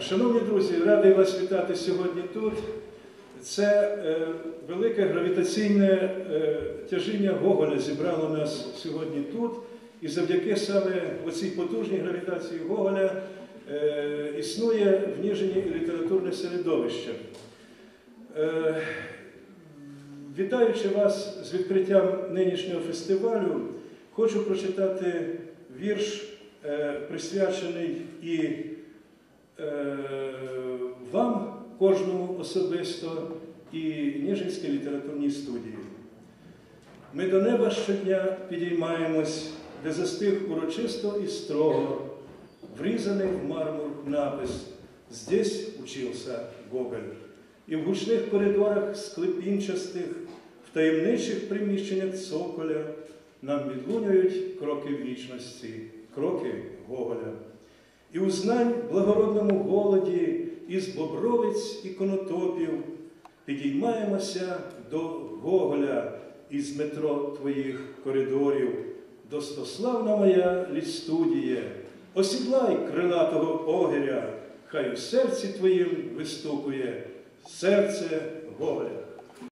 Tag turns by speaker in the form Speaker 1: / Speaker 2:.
Speaker 1: Шановні друзі, радий вас вітати сьогодні тут. Це е, велике гравітаційне е, тяжіння Гоголя зібрало нас сьогодні тут. І завдяки саме оцій потужній гравітації Гоголя е, існує в Ніжині літературне середовище. Е, Вітаючи вас з відкриттям нинішнього фестивалю, хочу прочитати вірш, е, присвячений і кожному особисто, і Ніжинській літературній студії. Ми до неба щодня підіймаємось, де застиг урочисто і строго, врізаний в мармур напис «Здесь учился Гоголь». І в гучних коридорах склепінчастих, в таємничих приміщеннях цоколя нам відлунюють кроки вічності, кроки Гоголя. І у знань благородному голоді із бобровиць і конотопів підіймаємося до Гоголя із метро твоїх коридорів, достославна моя лістудіє, осідлай крилатого огиря, хай у серці твоїм вистукує серце Гоголя.